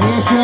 Deixa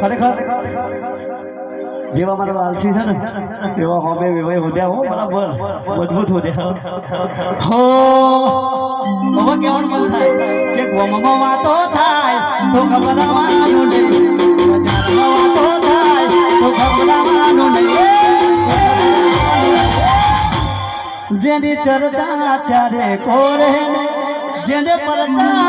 ખરેખર જેવા મારા લાલસી છે ને એવા હોમે હોદ્યા હો બરાબર મજબૂત હોદ્યા હો હવે કેવાનું મન થાય. કે ગોમમાં વાતો થાય. તો ગભરાવાનું નહીં જેની ચરતા ચારે કોરે જેને પરતા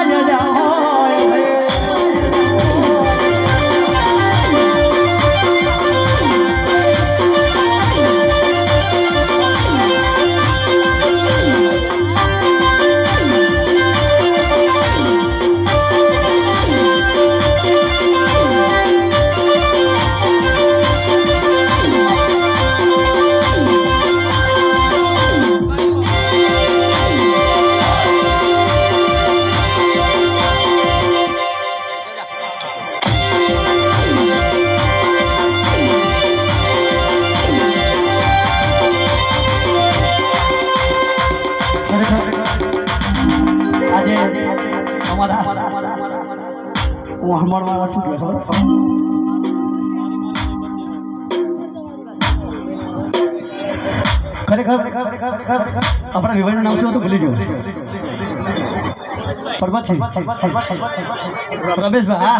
આજે હું હમણાં શું ખબર ખરેખર આપણા વિભાગનું નામ શું હતું ભૂલી ગયો પરબત છે રમેશભાઈ હા